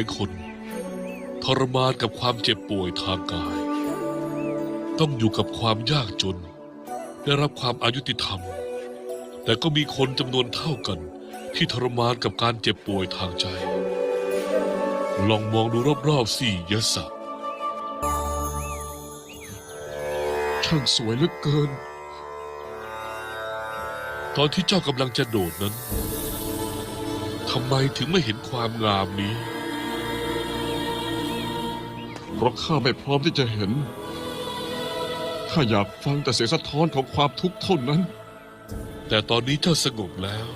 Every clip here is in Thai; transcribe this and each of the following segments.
ายคน ทรมานกับความเจ็บป่วยทางกาย ต้องอยู่กับความยากจน ได้รับความอายุติธรรม แต่ก็มีคนจำนวนเท่ากัน ที่ทรมานกับการเจ็บป่วยทางใจ ลองมองดูรอบๆสิยศะช่างสวยเหลือเกิน ตอนที่เจ้ากำลังจะโดดนั้นทำไมถึงไม่เห็นความงามนี้ เพราะข้าไม่พร้อมที่จะเห็น ข้าอยากฟังแต่เสียงสะท้อนของความทุกข์เท่านั้น แต่ตอนนี้เจ้าสงบแล้ว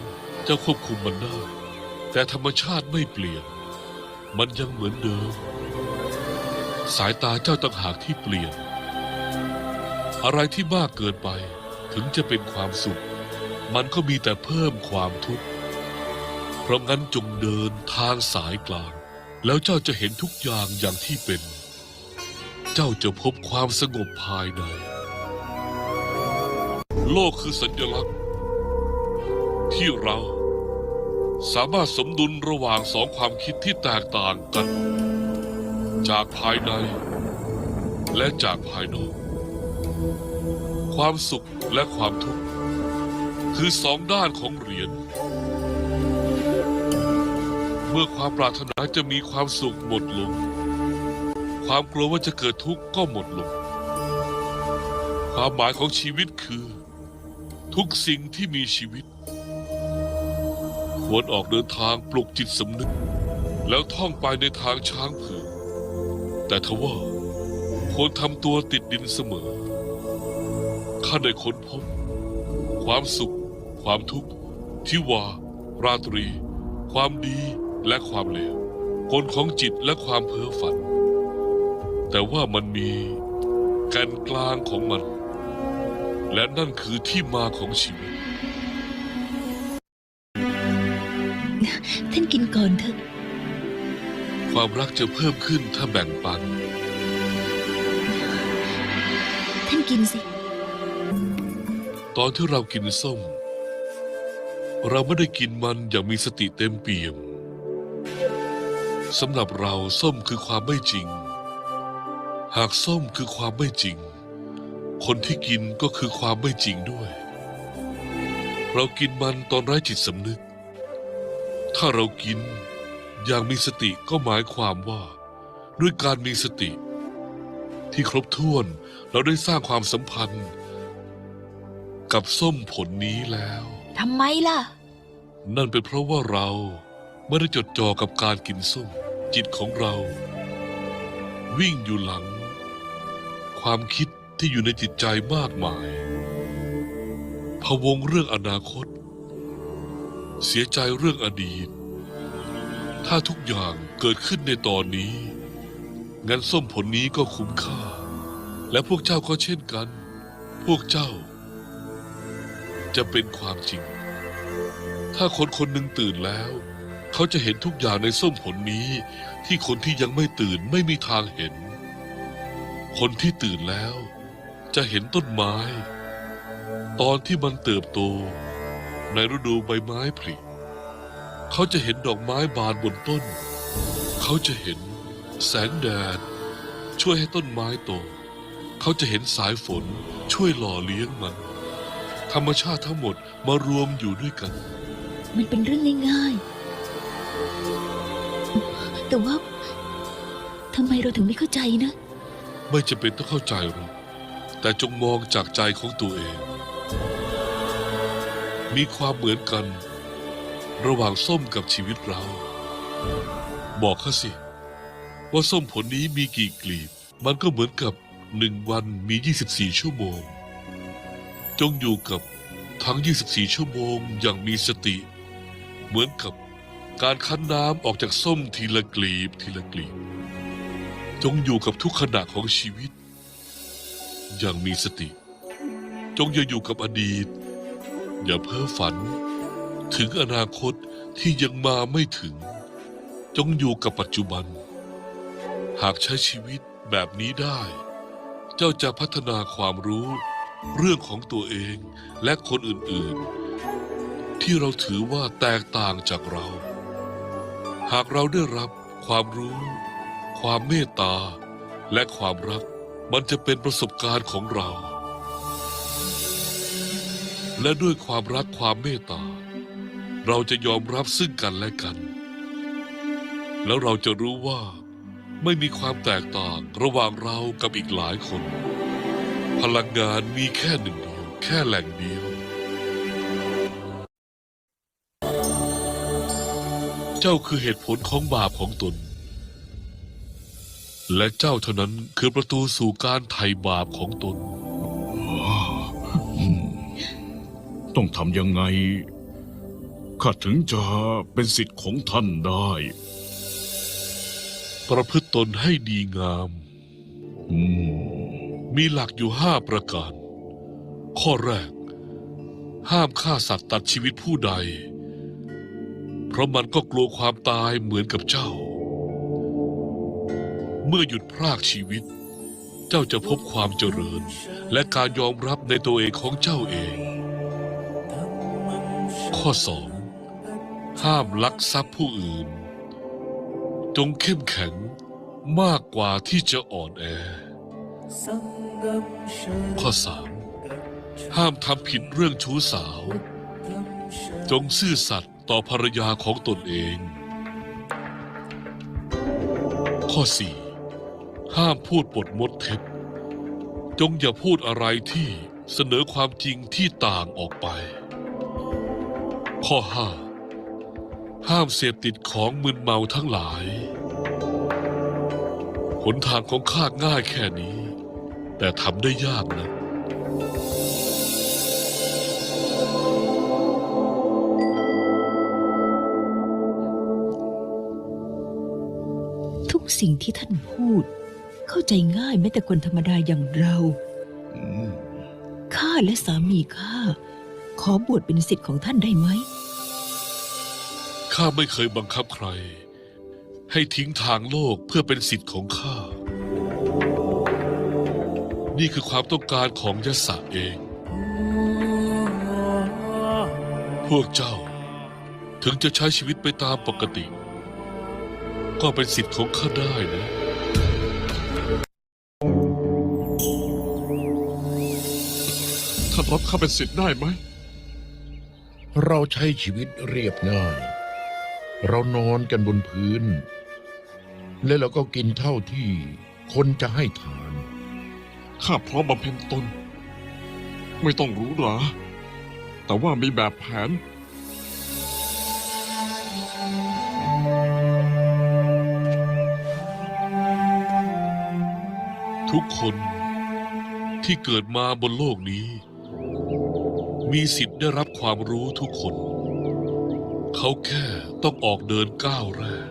เจ้าควบคุมมันได้ แต่ธรรมชาติไม่เปลี่ยน มันยังเหมือนเดิม สายตาเจ้าต่างหากที่เปลี่ยน อะไรที่มากเกินไปถึงจะเป็นความสุข มันก็มีแต่เพิ่มความทุกข์ เพราะงั้นจงเดินทางสายกลาง แล้วเจ้าจะเห็นทุกอย่างอย่างที่เป็น เจ้าจะพบความสงบภายใน โลกคือสัญลักษณ์ ที่เราสามารถสมดุลระหว่างสองความคิดที่แตกต่างกัน จากภายใน และจากภายนอก ความสุขและความทุกข์ คือสองด้านของเหรียญเมื่อความปรารถนาจะมีความสุขหมดลง ความกลัวว่าจะเกิดทุกข์ก็หมดลง ความหมายของชีวิตคือ ทุกสิ่งที่มีชีวิต ควรออกเดินทางปลุกจิตสำนึก แล้วท่องไปในทางช้างเผือกแต่ทว่าควรทำตัวติดดินเสมอ ข้าได้ค้นพบ ความสุข ความทุกข์ที่ว่าราตรี ความดีและความเลวผลของจิตและความเพ้อฝัน แต่ว่ามันมีแกนกลางของมัน และนั่นคือที่มาของชีวิต ท่านกินก่อนเถอะ ความรักจะเพิ่มขึ้นถ้าแบ่งปัน ท่านกินสิ ตอนที่เรากินส้ม เราไม่ได้กินมันอย่างมีสติเต็มเปี่ยมสำหรับเราส้มคือความไม่จริง หากส้มคือความไม่จริง คนที่กินก็คือความไม่จริงด้วย เรากินมันตอนไร้จิตสำนึก ถ้าเรากินอย่างมีสติก็หมายความว่า ด้วยการมีสติ ที่ครบถ้วนเราได้สร้างความสัมพันธ์ กับส้มผลนี้แล้ว ทำไมล่ะ นั่นเป็นเพราะว่าเราไม่ได้จดจ่อกับการกินส้ม จิตของเรา วิ่งอยู่หลัง ความคิดที่อยู่ในจิตใจมากมายพะวงเรื่องอนาคต เสียใจเรื่องอดีต ถ้าทุกอย่างเกิดขึ้นในตอนนี้ งั้นส้มผลนี้ก็คุ้มค่า และพวกเจ้าก็เช่นกัน พวกเจ้า จะเป็นความจริง ถ้าคนคนหนึ่งตื่นแล้ว เขาจะเห็นทุกอย่างในส้มผลนี้ที่คนที่ยังไม่ตื่นไม่มีทางเห็น คนที่ตื่นแล้ว จะเห็นต้นไม้ ตอนที่มันเติบโต ในฤดูใบไม้ผลิเขาจะเห็นดอกไม้บานบนต้น เขาจะเห็นแสงแดด ช่วยให้ต้นไม้โต เขาจะเห็นสายฝนช่วยหล่อเลี้ยงมัน ธรรมชาติทั้งหมดมารวมอยู่ด้วยกัน มันเป็นเรื่องง่ายๆ แต่ว่าทำไมเราถึงไม่เข้าใจนะ ไม่จำเป็นต้องเข้าใจหรอกแต่จงมองจากใจของตัวเอง มีความเหมือนกัน ระหว่างส้มกับชีวิตเรา บอกเขาสิ ว่าส้มผลนี้มีกี่กลีบ มันก็เหมือนกับหนึ่งวันมี 24 ชั่วโมง จงอยู่กับทั้ง 24 ชั่วโมงอย่างมีสติ เหมือนกับการคั้นน้ำออกจากส้มทีละกลีบทีละกลีบ จงอยู่กับทุกขณะของชีวิต อย่างมีสติ จงอย่าอยู่กับอดีต อย่าเพ้อฝัน ถึงอนาคตที่ยังมาไม่ถึง จงอยู่กับปัจจุบัน หากใช้ชีวิตแบบนี้ได้ เจ้าจะพัฒนาความรู้ เรื่องของตัวเองและคนอื่นๆ ที่เราถือว่าแตกต่างจากเรา หากเราได้รับความรู้ ความเมตตา และความรักมันจะเป็นประสบการณ์ของเรา และด้วยความรักความเมตตา เราจะยอมรับซึ่งกันและกัน แล้วเราจะรู้ว่า ไม่มีความแตกต่างระหว่างเรากับอีกหลายคน พลังงานมีแค่หนึ่งเดียวแค่แหล่งเดียว เจ้าคือเหตุผลของบาปของตน และเจ้าเท่านั้นคือประตูสู่การไถ่บาปของตน ต้องทำยังไง ข้าถึงจะเป็นสิทธิ์ของท่านได้ ประพฤติตนให้ดีงามอืมมีหลักอยู่ห้าประการ ข้อแรก ห้ามฆ่าสัตว์ตัดชีวิตผู้ใด เพราะมันก็กลัวความตายเหมือนกับเจ้า เมื่อหยุดพรากชีวิต เจ้าจะพบความเจริญ และการยอมรับในตัวเองของเจ้าเอง ข้อสองห้ามลักทรัพย์ผู้อื่น จงเข้มแข็งมากกว่าที่จะอ่อนแอ ข้อสามห้ามทำผิดเรื่องชู้สาว จงซื่อสัตย์ต่อภรรยาของตนเอง ข้อสี่ ห้ามพูดปดมดเท็จ จงอย่าพูดอะไรที่เสนอความจริงที่ต่างออกไป ข้อห้าห้ามเสพติดของมึนเมาทั้งหลาย หนทางของข้าง่ายแค่นี้ แต่ทำได้ยากนะทุกสิ่งที่ท่านพูด เข้าใจง่ายแม้แต่คนธรรมดาอย่างเราข้าและสามีข้าขอบวชเป็นสิทธิ์ของท่านได้ไหมข้าไม่เคยบังคับใคร ให้ทิ้งทางโลกเพื่อเป็นสิทธิ์ของข้า นี่คือความต้องการของยศเอง พวกเจ้า ถึงจะใช้ชีวิตไปตามปกติ ก็เป็นสิทธิ์ของข้าได้นะ รับข้าเป็นสิทธิ์ได้ไหม เราใช้ชีวิตเรียบง่าย เรานอนกันบนพื้น และเราก็กินเท่าที่คนจะให้ทาน ข้าพร้อมบำเพ็ญตน ไม่ต้องรู้หรา แต่ว่ามีแบบแผน ทุกคนที่เกิดมาบนโลกนี้ มีสิทธิ์ได้รับความรู้ทุกคน เขาแค่ต้องออกเดินก้าวแรก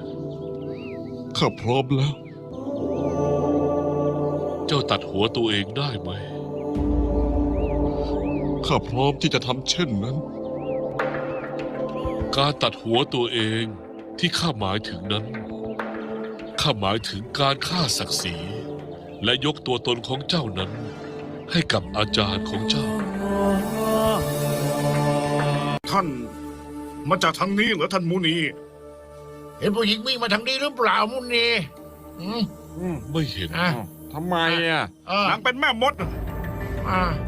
ข้าพร้อมแล้ว เจ้าตัดหัวตัวเองได้ไหม ข้าพร้อมที่จะทำเช่นนั้น การตัดหัวตัวเองที่ข้าหมายถึงนั้น ข้าหมายถึงการฆ่าศักดิ์ศรีและยกตัวตนของเจ้านั้น ให้กับอาจารย์ของเจ้า ท่าน มาจากทางนี้เหรอท่านมุนี เห็นผู้หญิงวิ่งมาทางนี้หรือเปล่ามุนีอืมไม่เห็นอะทำไมอะเออนางเป็นแม่มด อะ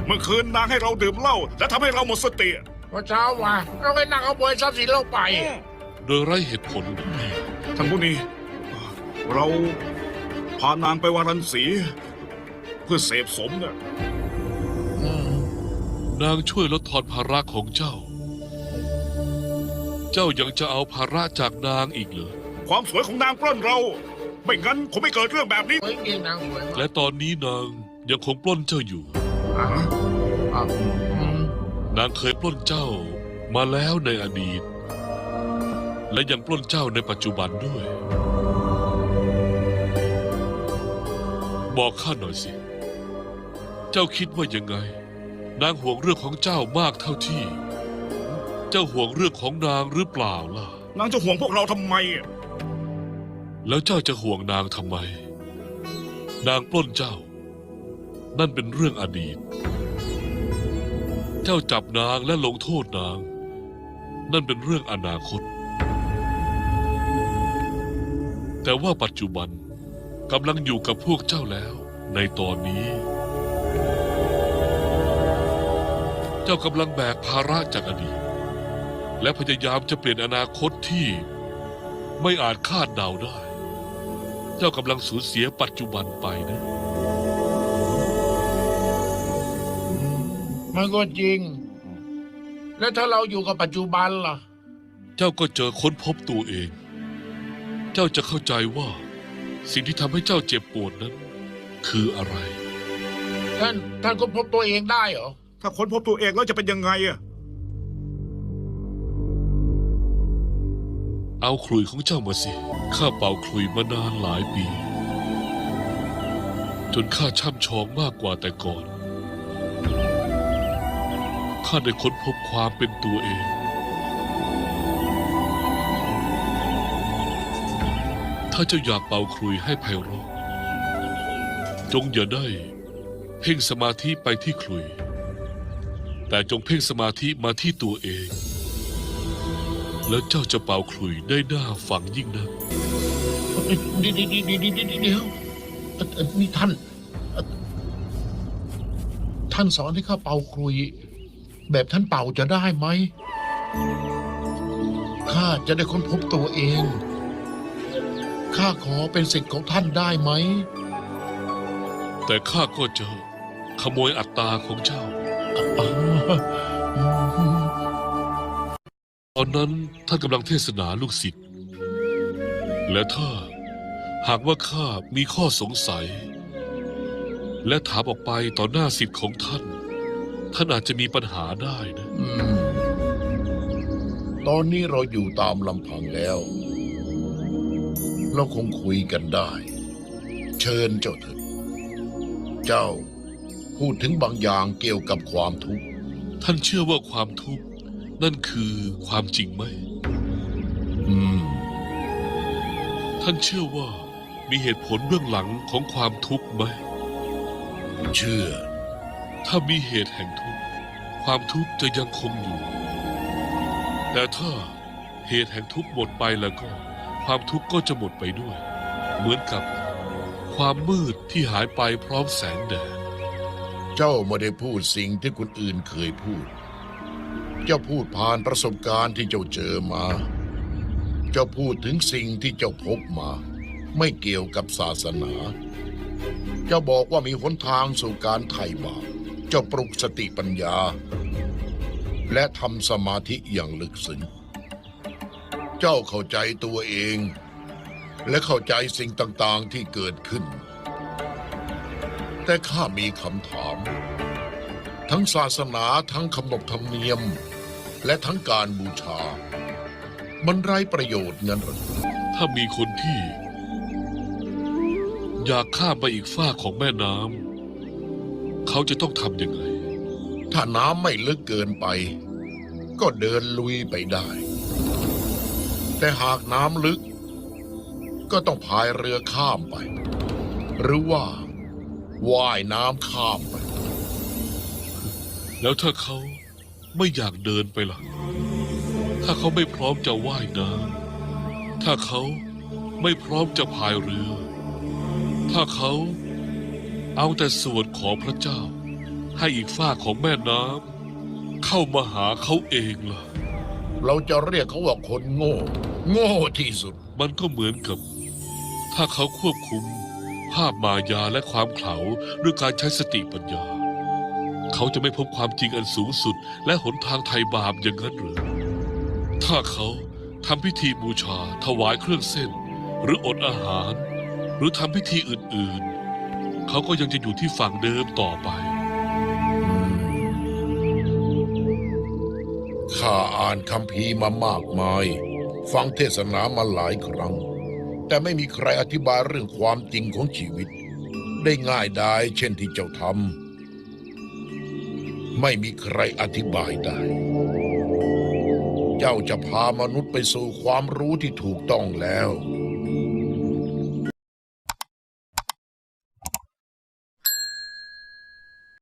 เมื่อคืนนางให้เราดื่มเหล้าและทำให้เราหมดสติพอเช้ามาเราเลยนั่งขโมยทรัพย์สินเราไป โดยไร้เหตุผล ท่านมุนีเราพานางไปวารันสี เพื่อเสพสมเนี่ยนางช่วยลดทอนภาระของเจ้า เจ้ายังจะเอาภาระจากนางอีกเหรอ ความสวยของนางปล้นเรา ไม่งั้นคงไม่เกิดเรื่องแบบนี้ เฮ้ยจริงนางสวยมากและตอนนี้นางยังคงปล้นเจ้าอยู่ อะอะอืมนางเคยปล้นเจ้ามาแล้วในอดีต และยังปล้นเจ้าในปัจจุบันด้วย บอกข้าหน่อยสิ เจ้าคิดว่ายังไง นางห่วงเรื่องของเจ้ามากเท่าที่เจ้าห่วงเรื่องของนางหรือเปล่าล่ะ นางจะห่วงพวกเราทำไมแล้วเจ้าจะห่วงนางทำไม นางปล้นเจ้า นั่นเป็นเรื่องอดีต เจ้าจับนางและลงโทษนาง นั่นเป็นเรื่องอนาคต แต่ว่าปัจจุบันกำลังอยู่กับพวกเจ้าแล้ว ในตอนนี้ เจ้ากำลังแบกภาระจากอดีต และพยายามจะเปลี่ยนอนาคตที่ไม่อาจคาดเดาได้ เจ้ากำลังสูญเสียปัจจุบันไปนะ มันก็จริง แล้วถ้าเราอยู่กับปัจจุบันล่ะ เจ้าก็เจอค้นพบตัวเอง เจ้าจะเข้าใจว่า สิ่งที่ทำให้เจ้าเจ็บปวดนั้น คืออะไร ท่านท่านค้นพบตัวเองได้เหรอ ถ้าค้นพบตัวเองแล้วจะเป็นยังไงอะ เอาขลุยของเจ้ามาสิ ข้าเป่าขลุยมานานหลายปี จนข้าช่ำชองมากกว่าแต่ก่อน ข้าได้ค้นพบความเป็นตัวเอง ถ้าเจ้าอยากเป่าขลุยให้ไพเราะจงอย่าได้ เพ่งสมาธิไปที่ขลุย แต่จงเพ่งสมาธิมาที่ตัวเอง แล้วเจ้าจะเป่าขลุยได้หน้าฝังยิ่งนักเดี๋ยวเดี๋ยวเดี๋ยวเดี๋ยวเดี๋ยวเดี๋ยวเอ่อเอ่อนี่ท่านเอ่อท่านสอนให้ข้าเป่าครุยแบบท่านเป่าจะได้ไหมข้าจะได้ค้นพบตัวเอง ข้าขอเป็นสิทธิ์ของท่านได้ไหม แต่ข้าก็จะขโมยอัตตาของเจ้าอ๋ออืมต อนนั้นท่านกำลังเทศนาลูกศิษย์ และถ้าหากว่าข้ามีข้อสงสัย และถามออกไปต่อหน้าศิษย์ของท่าน ท่านอาจจะมีปัญหาได้นะอืมตอนนี้เราอยู่ตามลำพังแล้ว เราคงคุยกันได้ เชิญเจ้าเถิดเจ้าพูดถึงบางอย่างเกี่ยวกับความทุกข์ ท่านเชื่อว่าความทุกข์ นั่นคือความจริงไหม อืม ท่านเชื่อว่ามีเหตุผลเบื้องหลังของความทุกข์ไหม เชื่อ ถ้ามีเหตุแห่งทุกข์ ความทุกข์จะยังคงอยู่ แต่ถ้าเหตุแห่งทุกข์หมดไปแล้วก็ ความทุกข์ก็จะหมดไปด้วย เหมือนกับความมืดที่หายไปพร้อมแสงแดด เจ้าไม่ได้พูดสิ่งที่คนอื่นเคยพูด เจ้าพูดผ่านประสบการณ์ที่เจ้าเจอมา เจ้าพูดถึงสิ่งที่เจ้าพบมา ไม่เกี่ยวกับศาสนา เจ้าบอกว่ามีหนทางสู่การไถ่บาป เจ้าปลุกสติปัญญา และทำสมาธิอย่างลึกซึ้ง เจ้าเข้าใจตัวเอง และเข้าใจสิ่งต่างๆที่เกิดขึ้น แต่ข้ามีคำถามทั้งศาสนาทั้งคำนบธรรมเนียม และทั้งการบูชา มันไร้ประโยชน์งั้นหรือถ้ามีคนที่ อยากข้ามไปอีกฝ้ากของแม่น้ำเขาจะต้องทำยังไง ถ้าน้ำไม่ลึกเกินไป ก็เดินลุยไปได้ แต่หากน้ำลึก ก็ต้องพายเรือข้ามไป หรือว่าว่ายน้ำข้ามไป แล้วถ้าเขา ไม่อยากเดินไปล่ะ ถ้าเขาไม่พร้อมจะว่ายน้ำถ้าเขาไม่พร้อมจะพายเรือ ถ้าเขาเอาแต่ส่วนของพระเจ้า ให้อีกฝ้ากของแม่น้ำเข้ามาหาเขาเองล่ะ เราจะเรียกเขาว่าคนโง่ โง่ที่สุด มันก็เหมือนกับ ถ้าเขาควบคุมภาพมายาและความเขลาด้วยการใช้สติปัญญา เขาจะไม่พบความจริงอันสูงสุด และหนทางไถ่บาปอย่างนั้นหรือ ถ้าเขาทำพิธีบูชา ถวายเครื่องเส้น หรืออดอาหาร หรือทำพิธีอื่นๆ เขาก็ยังจะอยู่ที่ฝั่งเดิมต่อไป ข้าอ่านคำพีมามากมาย ฟังเทศนามาหลายครั้ง แต่ไม่มีใครอธิบายเรื่องความจริงของชีวิต ได้ง่ายดายเช่นที่เจ้าทำ ไม่มีใครอธิบายได้ เจ้าจะพามนุษย์ไปสู่ความรู้ที่ถูกต้องแล้ว